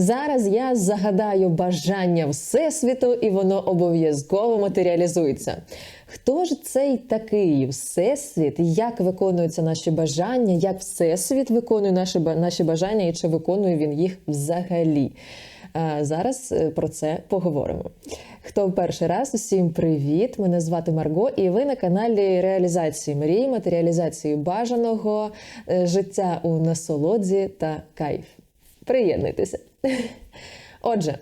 Зараз я загадаю бажання Всесвіту, і воно обов'язково матеріалізується. Хто ж цей такий всесвіт? Як виконуються наші бажання? Як всесвіт виконує наші, наші бажання, і чи виконує він їх взагалі? Зараз е, про це поговоримо. Хто в перший раз, усім привіт! Мене звати Марго, і ви на каналі реалізації мрій, матеріалізації бажаного е, життя у насолоді та кайф. Приєднуйтеся. Отже, е,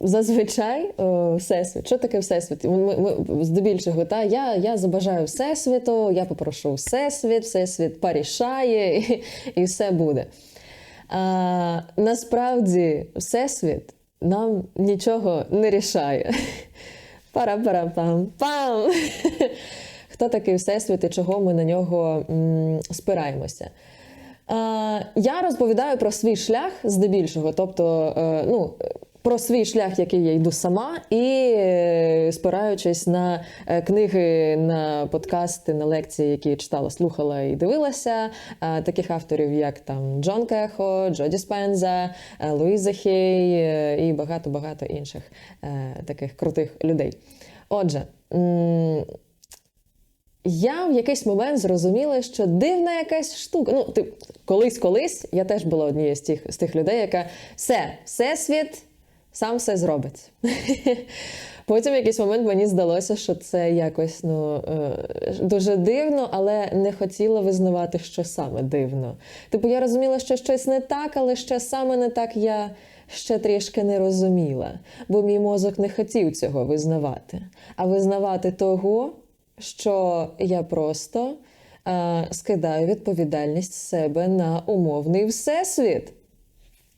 зазвичай е, всесвіт. Що таке всесвіт? Ми, ми, здебільшого, та, я, я забажаю всесвіту, я попрошу всесвіт, всесвіт порішає, і, і все буде. А, насправді, всесвіт нам нічого не рішає. Пара-пара-пам-пам. Хто такий всесвіт і чого ми на нього м, спираємося? А, я розповідаю про свій шлях здебільшого, тобто, е, ну. Про свій шлях, який я йду сама, і е, спираючись на е, книги, на подкасти, на лекції, які читала, слухала і дивилася, е, таких авторів, як там Джон Кехо, Джоді Спенза, е, Луїза Хей е, і багато-багато інших е, таких крутих людей. Отже, я в якийсь момент зрозуміла, що дивна якась штука. Ну, ти колись-колись я теж була однією з тих, з тих людей, яка все, всесвіт сам все зробить. Потім в якийсь момент мені здалося, що це якось ну, е, дуже дивно, але не хотіла визнавати, що саме дивно. Типу, я розуміла, що щось не так, але що саме не так я ще трішки не розуміла, бо мій мозок не хотів цього визнавати. А визнавати того, що я просто е, скидаю відповідальність себе на умовний всесвіт.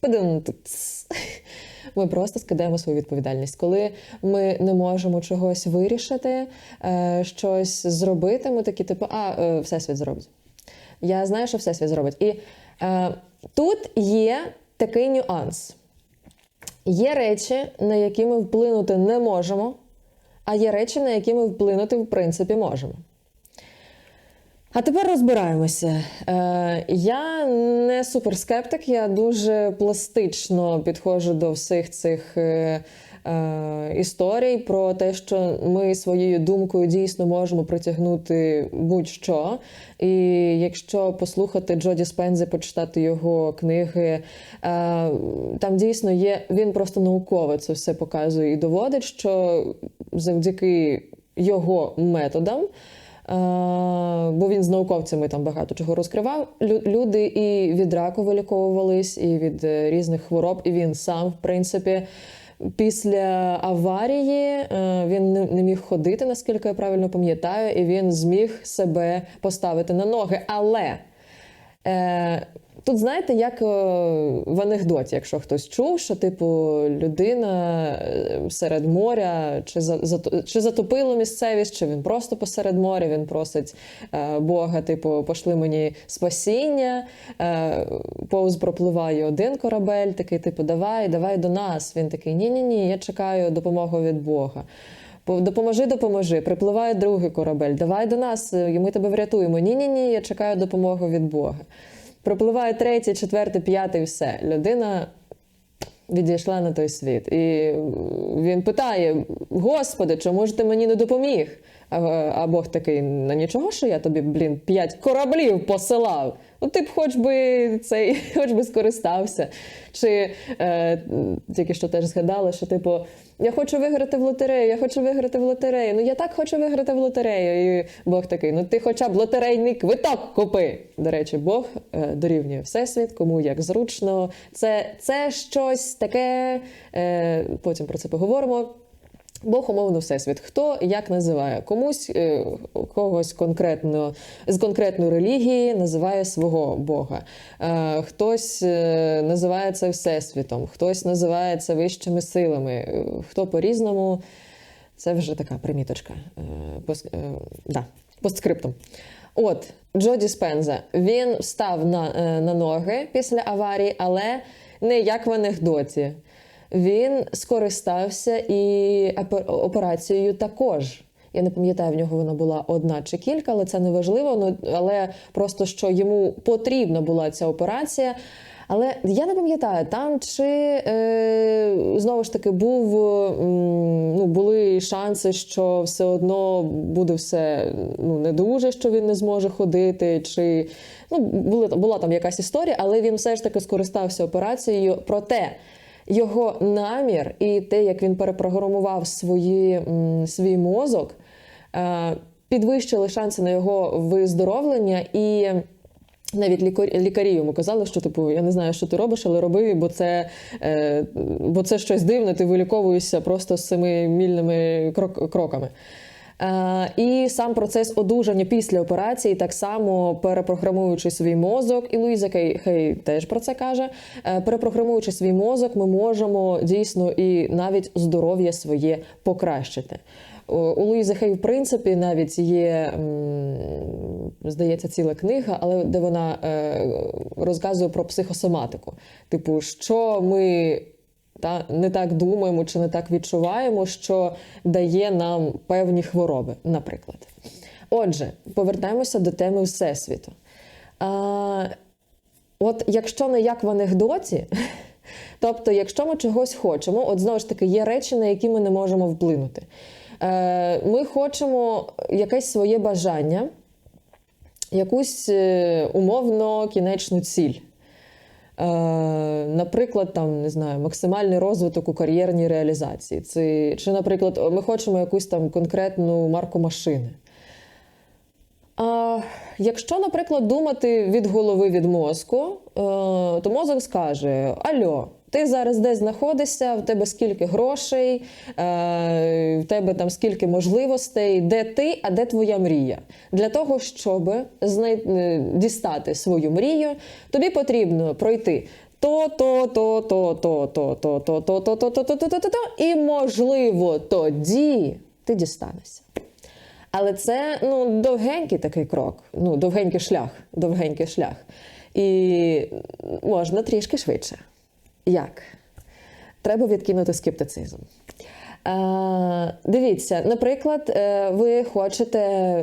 Ми просто скидаємо свою відповідальність. Коли ми не можемо чогось вирішити, е, щось зробити, ми такі, типу, а е, всесвіт зробить. Я знаю, що всесвіт зробить. І е, тут є такий нюанс. Є речі, на які ми вплинути не можемо, а є речі, на які ми вплинути, в принципі, можемо. А тепер розбираємося. Е, я не суперскептик, я дуже пластично підходжу до всіх цих е, історій про те, що ми своєю думкою дійсно можемо притягнути будь-що. І якщо послухати Джоді Спензи, почитати його книги, е, там дійсно є, він просто науково це все показує і доводить, що завдяки його методам. Е, бо він з науковцями там багато чого розкривав. Люди і від раку виліковувались, і від е, різних хвороб, і він сам, в принципі, після аварії е, він не- міг ходити, наскільки я правильно пам'ятаю, і він зміг себе поставити на ноги. Але Е, тут знаєте, як е, в анекдоті, якщо хтось чув, що типу людина е, серед моря, чи, чи затопило місцевість, чи він просто посеред моря, він просить е, Бога, типу, пошли мені спасіння. Повз пропливає один корабель, такий, типу, давай, давай до нас. Він такий, ні-ні ні, я чекаю допомогу від Бога. Допоможи, допоможи. Припливає другий корабель. Давай до нас, і ми тебе врятуємо. Ні, ні, ні, я чекаю допомоги від Бога. Припливає четверте, п'яте, і все. Людина відійшла на той світ. І він питає: Господи, чому ж ти мені не допоміг? А, Бог такий: на нічого, що я тобі, блін, п'ять кораблів посилав. Ну, ти б хоч би цей, хоч би скористався. Чи е, тільки що теж згадала, що типу, я хочу виграти в лотерею, я хочу виграти в лотерею. Ну я так хочу виграти в лотерею. І Бог такий: ну ти хоча б лотерейний квиток купи. До речі, Бог е, дорівнює всесвіт, кому як зручно. Це, це щось таке. Е, потім про це поговоримо. Бог умовно всесвіт. Хто як називає? Комусь е, когось конкретно з конкретної релігії називає свого Бога. Е, хтось е, називає це всесвітом, хтось називає це вищими силами. Хто по-різному. Це вже така приміточка. Пос- е, да, постскриптум. От, Джоді Спенза. Він встав на, на ноги після аварії, але не як в анекдоті. Він скористався і операцією також. Я не пам'ятаю, в нього вона була одна чи кілька, але це не важливо. Ну, але просто що йому потрібна була ця операція. Але я не пам'ятаю, там чи е, знову ж таки був, ну, були шанси, що все одно буде все ну, не дуже, що він не зможе ходити, чи ну, були, була там якась історія, але він все ж таки скористався операцією. Проте його намір і те, як він перепрограмував свої, свій мозок, е, підвищили шанси на його виздоровлення і. Навіть лікар- лікарі йому казали, що типу я не знаю, що ти робиш, але роби, бо це, е, бо це щось дивне, ти виліковуєшся просто з цими мільними крок- кроками. Е, і сам процес одужання після операції, так само перепрограмуючи свій мозок, і Луїза Кей, Хей теж про це каже. е, перепрограмуючи свій мозок, ми можемо дійсно і навіть здоров'я своє покращити. У Луїзи Хей, в принципі, навіть є, здається, ціла книга, але де вона е, розказує про психосоматику. Типу, що ми та, не так думаємо чи не так відчуваємо, що дає нам певні хвороби, наприклад. Отже, повертаємося до теми Всесвіту. А, От якщо не як в анекдоті, тобто, якщо ми чогось хочемо, от знову ж таки є речі, на які ми не можемо вплинути. Е, Ми хочемо якесь своє бажання, якусь е, умовно кінечну ціль. Е, Наприклад, там не знаю, максимальний розвиток у кар'єрній реалізації. Це, чи, наприклад, ми хочемо якусь там конкретну марку машини. А, якщо, наприклад, думати від голови від мозку, е, то мозок скаже: Альо, ти зараз десь знаходишся, в тебе скільки грошей, е, в тебе там скільки можливостей, де ти, а де твоя мрія? Для того, щоб знай... е, дістати свою мрію, тобі потрібно пройти. То, то, то, то, то, то, то, то, то, то, то, то, то, то, то, то, то, і можливо тоді ти дістанешся. Але це ну, довгенький такий крок, ну, довгенький шлях, довгенький шлях. І можна трішки швидше. Як? Треба відкинути скептицизм. Е, дивіться, наприклад, е, ви хочете е,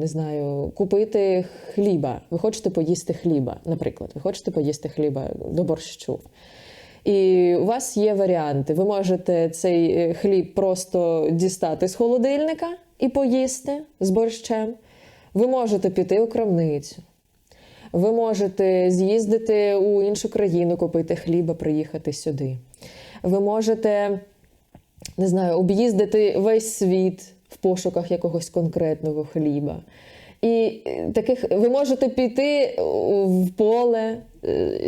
не знаю, купити хліба, ви хочете поїсти хліба, наприклад, ви хочете поїсти хліба до борщу. І у вас є варіанти. Ви можете цей е, хліб просто дістати з холодильника і поїсти з борщем. Ви можете піти у крамницю. Ви можете з'їздити у іншу країну, купити хліба, приїхати сюди. Ви можете, не знаю, об'їздити весь світ в пошуках якогось конкретного хліба. І е, таких ви можете піти в поле, е,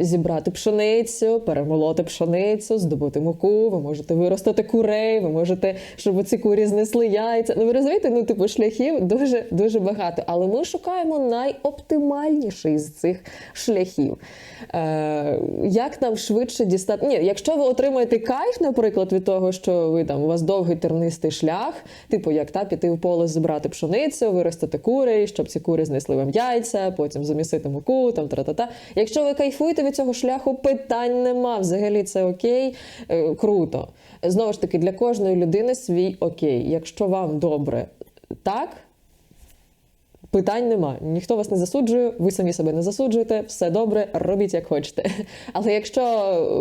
зібрати пшеницю, перемолоти пшеницю, здобути муку, ви можете виростити курей, ви можете, щоб ці курі знесли яйця. Ну ви розумієте, ну типу шляхів дуже дуже багато. Але ми шукаємо найоптимальніший з цих шляхів. Е, Як нам швидше дістати? Ні, якщо ви отримаєте кайф, наприклад, від того, що ви там у вас довгий тернистий шлях, типу як та піти в поле збирати пшеницю, виростити курей, щоб ці кури знесли вам яйця, потім замісити муку, там тра-та-та. Якщо ви кайфуєте від цього шляху, питань нема. Взагалі це окей, е, круто. Знову ж таки, для кожної людини свій окей. Якщо вам добре так. Питань нема. Ніхто вас не засуджує, ви самі себе не засуджуєте, все добре, робіть як хочете. Але якщо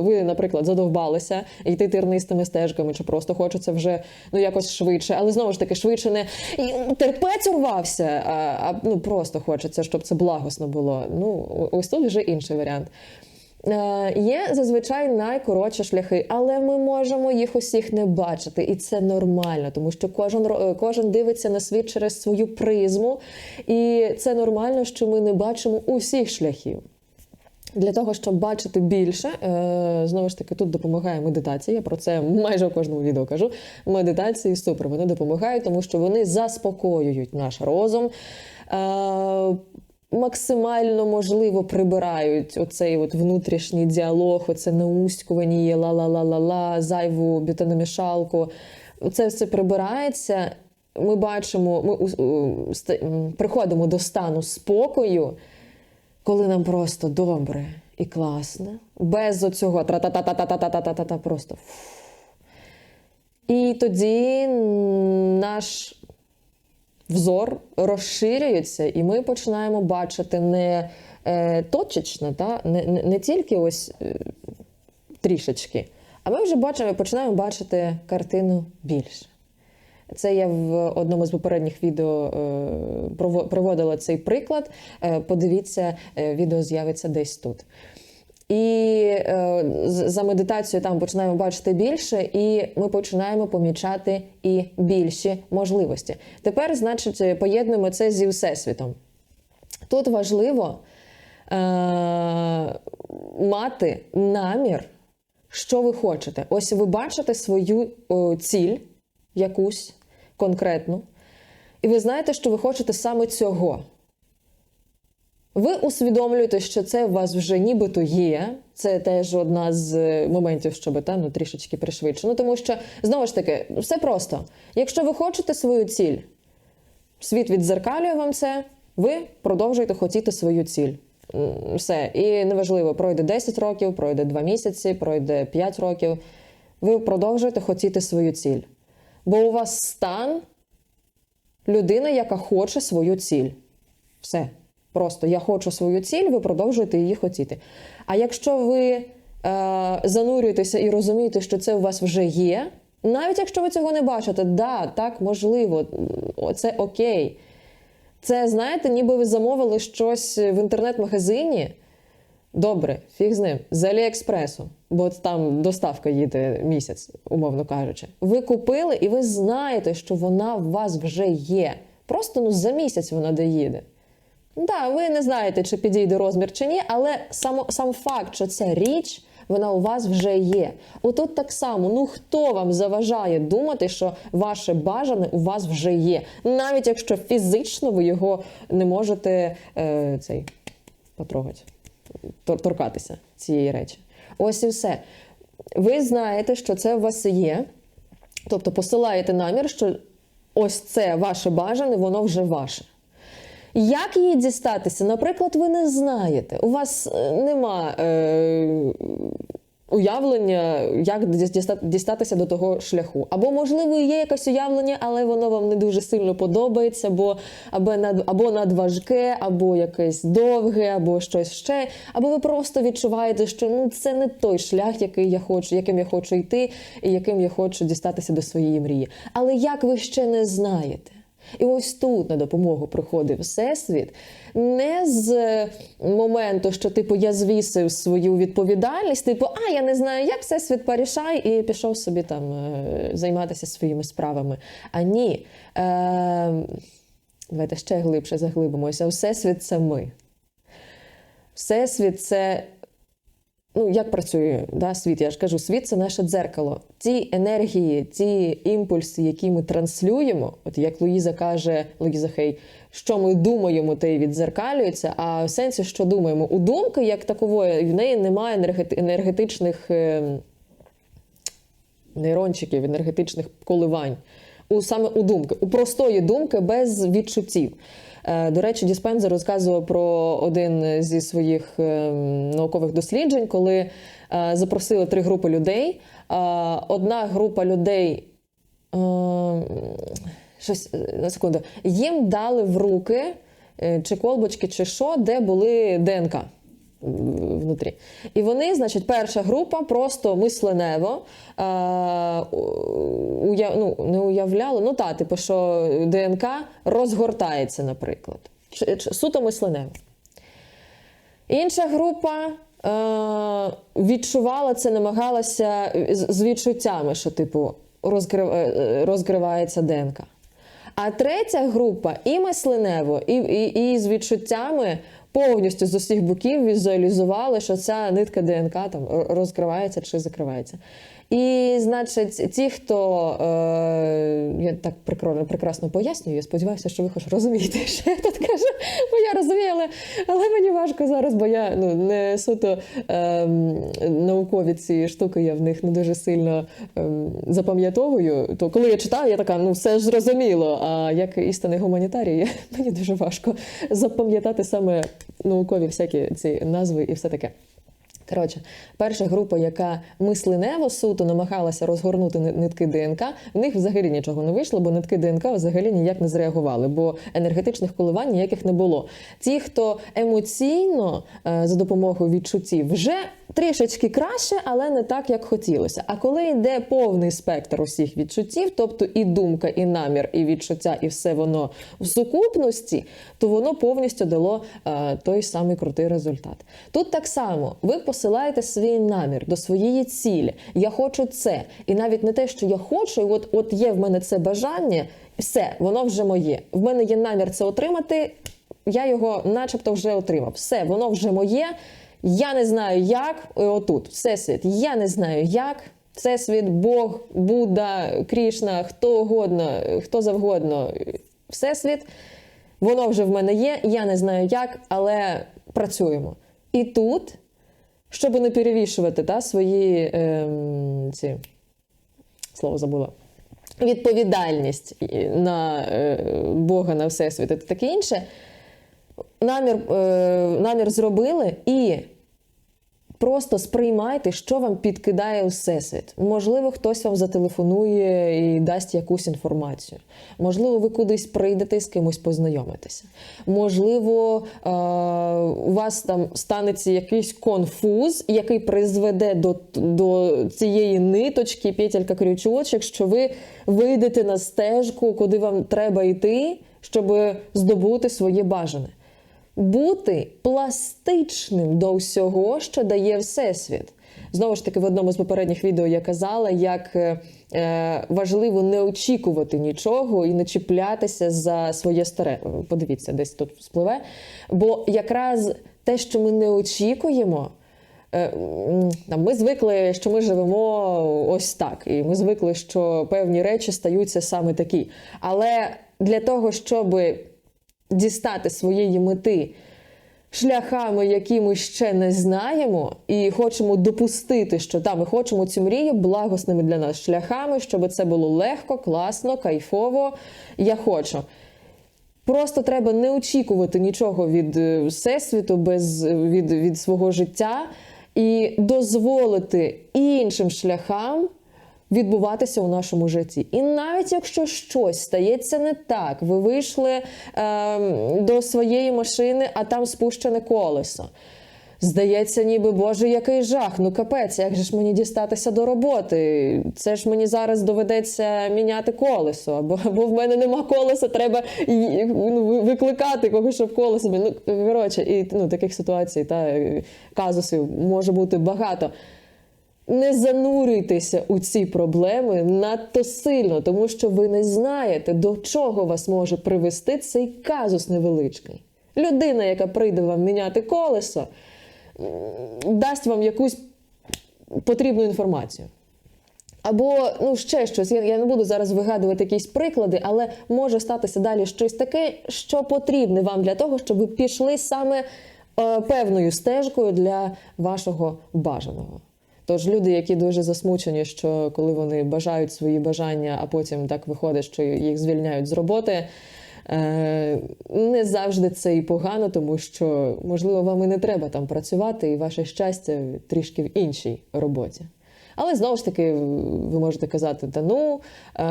ви, наприклад, задовбалися йти тернистими стежками, чи просто хочеться вже ну якось швидше, але знову ж таки швидше не терпець урвався, а, а ну просто хочеться, щоб це благосно було. Ну ось тут вже інший варіант. Е, Є зазвичай найкоротші шляхи, але ми можемо їх усіх не бачити, і це нормально, тому що кожен е, кожен дивиться на світ через свою призму, і це нормально, що ми не бачимо усіх шляхів. Для того, щоб бачити більше, е, знову ж таки, тут допомагає медитація. Я про це майже у кожному відео кажу. Медитації супер, вони допомагають, тому що вони заспокоюють наш розум. Максимально можливо прибирають оцей от внутрішній діалог, оце науськування, ла-ла-ла-ла-ла, зайву бютаномішалку. Це все прибирається. Ми бачимо, ми приходимо до стану спокою, коли нам просто добре і класно, без оцього тра-та-та-та-та-та-та-та-та, просто. І тоді наш взор розширюється, і ми починаємо бачити не е, точечно, та? Не, не, не тільки ось е, трішечки, а ми вже бачимо, починаємо бачити картину більше. Це я в одному з попередніх відео е, прово- приводила цей приклад. Е, Подивіться, е, відео з'явиться десь тут. І е, за медитацією там починаємо бачити більше, і ми починаємо помічати і більші можливості. Тепер, значить, поєднуємо це зі всесвітом. Тут важливо е, мати намір, що ви хочете. Ось ви бачите свою о, ціль, якусь конкретну, і ви знаєте, що ви хочете саме цього. Ви усвідомлюєте, що це у вас вже нібито є. Це теж одна з е, моментів, щоб та, ну, трішечки пришвидше. Ну, тому що, знову ж таки, все просто. Якщо ви хочете свою ціль, світ віддзеркалює вам це, ви продовжуєте хотіти свою ціль. Все. І неважливо, пройде 10 років, пройде 2 місяці, пройде 5 років. Ви продовжуєте хотіти свою ціль. Бо у вас стан людина, яка хоче свою ціль. Все. Просто я хочу свою ціль, ви продовжуєте її хотіти. А якщо ви е, занурюєтеся і розумієте, що це у вас вже є, навіть якщо ви цього не бачите, да, так, можливо, це окей. Це, знаєте, ніби ви замовили щось в інтернет-магазині. Добре, фіг з ним, з Аліекспресу, бо там доставка їде місяць, умовно кажучи. Ви купили і ви знаєте, що вона у вас вже є. Просто ну, за місяць вона доїде. Да, ви не знаєте, чи підійде розмір чи ні, але сам, сам факт, що ця річ, вона у вас вже є. Отут так само, ну хто вам заважає думати, що ваше бажане у вас вже є, навіть якщо фізично ви його не можете е, цей потрогати, торкатися цієї речі. Ось і все. Ви знаєте, що це у вас є. Тобто посилаєте намір, що ось це ваше бажане, воно вже ваше. Як її дістатися? Наприклад, ви не знаєте. У вас е, нема е, уявлення, як діста- дістатися до того шляху. Або, можливо, є якесь уявлення, але воно вам не дуже сильно подобається, або, або, над, або надважке, або якесь довге, або щось ще. Або ви просто відчуваєте, що ну, це не той шлях, який я хочу, яким я хочу йти, і яким я хочу дістатися до своєї мрії. Але як ви ще не знаєте? І ось тут на допомогу приходить Всесвіт не з моменту, що типу я звісив свою відповідальність, типу, а я не знаю, як Всесвіт порішай, і пішов собі там е, займатися своїми справами. А ні. Е, давайте ще глибше заглибимося. Всесвіт це ми. Всесвіт це ну, як працює да, світ? Я ж кажу, світ це наше дзеркало. Ті енергії, ті імпульси, які ми транслюємо, от як Луїза каже, Луїза Хей, що ми думаємо, те й віддзеркалюється. А в сенсі, що думаємо, у думки як такової, в неї немає енергетичних е, нейрончиків, енергетичних коливань. У, саме у думки, у простої думки без відчуттів. Е, До речі, Діспензер розказував про один зі своїх е, наукових досліджень, коли е, запросили три групи людей. Одна група людей щось на секунду, їм дали в руки чи колбочки, чи що, де були ДНК внутрі. І вони, значить, перша група просто мисленево е, уяв, ну, не уявляли, ну та, типу, що ДНК розгортається, наприклад. Суто мисленево. Інша група е, відчувала це, намагалася з, відчуттями, що, типу, е, розкривається ДНК. А третя група і мисленево, і, і, і з відчуттями повністю з усіх боків візуалізували, що ця нитка ДНК там розкривається чи закривається. І, значить, ті, хто е, я так прекрасно пояснюю, я сподіваюся, що ви хоч розумієте, що я тут кажу, бо я розумію, але, але мені важко зараз, бо я ну, не суто е, наукові ці штуки, я в них не дуже сильно е, запам'ятовую. То коли я читаю, я така, ну все ж зрозуміло. А як істинний гуманітарій, мені дуже важко запам'ятати саме наукові всякі ці назви і все таке. Коротше, перша група, яка мисленево суто намагалася розгорнути нитки ДНК, в них взагалі нічого не вийшло, бо нитки ДНК взагалі ніяк не зреагували, бо енергетичних коливань ніяких не було. Ті, хто емоційно е, за допомогою відчуттів, вже трішечки краще, але не так, як хотілося. А коли йде повний спектр усіх відчуттів, тобто і думка, і намір, і відчуття, і все воно в сукупності, то воно повністю дало е, той самий крутий результат. Тут так само ви посилаєте свій намір до своєї цілі. Я хочу це. І навіть не те, що я хочу, і от, от є в мене це бажання, все, воно вже моє. В мене є намір це отримати. Я його, начебто, вже отримав. Все, воно вже моє. Я не знаю, як і отут, всесвіт. Я не знаю, як. Всесвіт, Бог, Будда, Крішна, хто угодно, хто завгодно. Всесвіт, воно вже в мене є. Я не знаю як, але працюємо. І тут, щоб не перевішувати та, свої ем, ці слово забула. Відповідальність на е, Бога, на Всесвіт і таке інше. Намір, е, намір зробили і просто сприймайте, що вам підкидає Всесвіт. Можливо, хтось вам зателефонує і дасть якусь інформацію. Можливо, ви кудись прийдете з кимось познайомитеся. Можливо, е, у вас там станеться якийсь конфуз, який призведе до, до цієї ниточки, петелька крючочок, що ви вийдете на стежку, куди вам треба йти, щоб здобути своє бажане бути пластичним до всього, що дає Всесвіт. Знову ж таки, в одному з попередніх відео я казала, як е, е, важливо не очікувати нічого і не чіплятися за своє старе. Подивіться, десь тут спливе. Бо якраз те, що ми не очікуємо. е, ми звикли, що ми живемо ось так, і ми звикли, що певні речі стаються саме такі. Але для того, щоб дістати своєї мети шляхами, які ми ще не знаємо, і хочемо допустити, що та, ми хочемо цю мрію благосними для нас шляхами, щоб це було легко, класно, кайфово. Я хочу. Просто треба не очікувати нічого від е, всесвіту, без від, від свого життя і дозволити іншим шляхам відбуватися у нашому житті. І навіть якщо щось стається не так, ви вийшли е, до своєї машини, а там спущене колесо. Здається, ніби Боже, який жах, ну капець, як же ж мені дістатися до роботи? Це ж мені зараз доведеться міняти колесо, або, або в мене нема колеса, треба ну, викликати когось, щоб колесо. Ну, коротше, і ну, таких ситуацій та е, казусів може бути багато. Не занурюйтеся у ці проблеми надто сильно, тому що ви не знаєте, до чого вас може привести цей казус невеличкий. Людина, яка прийде вам міняти колесо, дасть вам якусь потрібну інформацію. Або ну ще щось. Я, не буду зараз вигадувати якісь приклади, але може статися далі щось таке, що потрібне вам для того, щоб ви пішли саме е, певною стежкою для вашого бажаного. Тож люди, які дуже засмучені, що коли вони бажають свої бажання, а потім так виходить, що їх звільняють з роботи. е, Не завжди це і погано, тому що можливо вам і не треба там працювати, і ваше щастя трішки в іншій роботі. Але знову ж таки, ви можете казати, та ну е,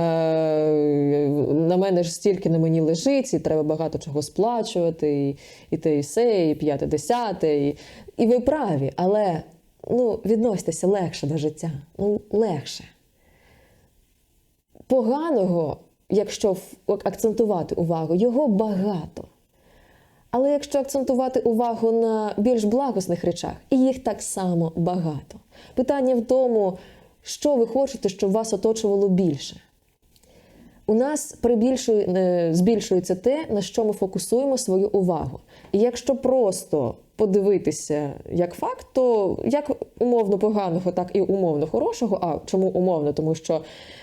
на мене ж стільки на мені лежить, і треба багато чого сплачувати, і, і те, і се, і п'яте, десяте. І, і ви праві, але ну, відносьтеся легше до життя. Ну, легше. Поганого, якщо акцентувати увагу, його багато. Але якщо акцентувати увагу на більш благосних речах, і їх так само багато. Питання в тому, що ви хочете, щоб вас оточувало більше. У нас е, збільшується те, на що ми фокусуємо свою увагу. І якщо просто подивитися як факт, то як умовно поганого, так і умовно хорошого. А чому умовно? Тому що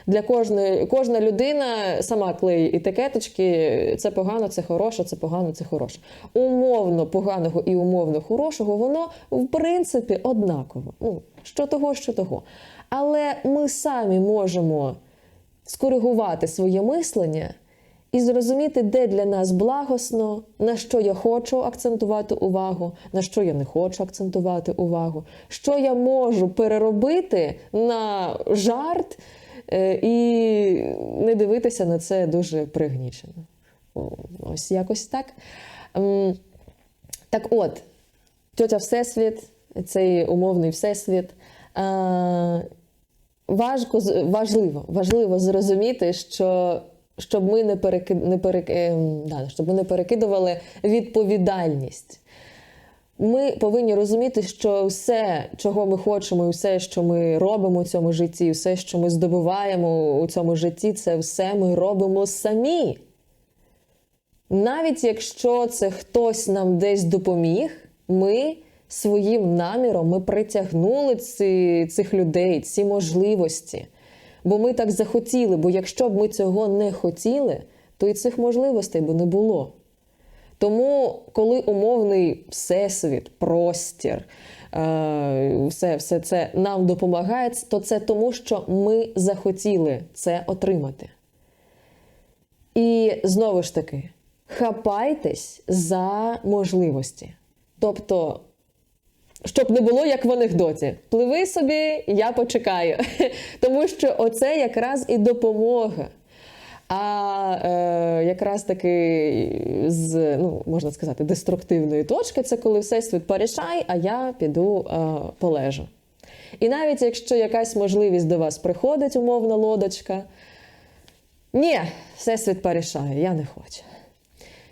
для кожної кожна людина сама клеїть етикеточки, це погано, це хороше, це погано, це хороше. Умовно поганого і умовно хорошого, воно в принципі однаково. Ну, що того, що того. Але ми самі можемо скоригувати своє мислення і зрозуміти, де для нас благосно, на що я хочу акцентувати увагу, на що я не хочу акцентувати увагу, що я можу переробити на жарт е, і не дивитися на це дуже пригнічено. Ось якось так. Так от, тьотя Всесвіт, цей умовний всесвіт. е, Важко, важливо, важливо зрозуміти, що щоб ми не, переки, не, перек, ем, да, щоб ми не перекидували відповідальність. Ми повинні розуміти, що все, чого ми хочемо, і все, що ми робимо у цьому житті, все, що ми здобуваємо у цьому житті, це все ми робимо самі. Навіть якщо це хтось нам десь допоміг, ми своїм наміром ми притягнули ці, цих людей, ці можливості. Бо ми так захотіли, бо якщо б ми цього не хотіли, то і цих можливостей би не було. Тому, коли умовний всесвіт, простір, е, все, все це нам допомагає, то це тому, що ми захотіли це отримати. І знову ж таки, хапайтесь за можливості. Тобто, щоб не було як в анекдоті. Пливи собі, я почекаю. Тому що оце якраз і допомога. А е, якраз таки з, ну, можна сказати, деструктивної точки це коли всесвіт порішай, а я піду е, полежу. І навіть якщо якась можливість до вас приходить, умовна лодочка, ні, всесвіт порішає, я не хочу.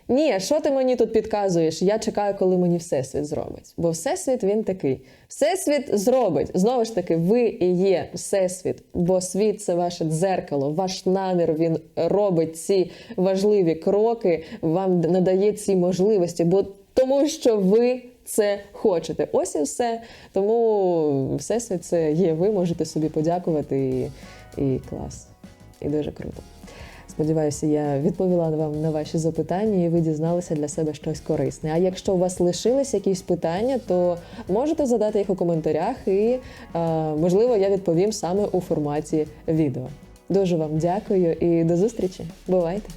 Ні, що ти мені тут підказуєш? Я чекаю, коли мені всесвіт зробить. Бо всесвіт він такий. Всесвіт зробить. Знову ж таки, ви і є всесвіт, бо світ це ваше дзеркало, ваш намір він робить ці важливі кроки, вам надає ці можливості, бо тому що ви це хочете. Ось і все. Тому всесвіт це є. Ви можете собі подякувати і, і клас. І дуже круто. Сподіваюся, я відповіла вам на ваші запитання і ви дізналися для себе щось корисне. А якщо у вас лишились якісь питання, то можете задати їх у коментарях, і е, можливо я відповім саме у форматі відео. Дуже вам дякую і до зустрічі. Бувайте!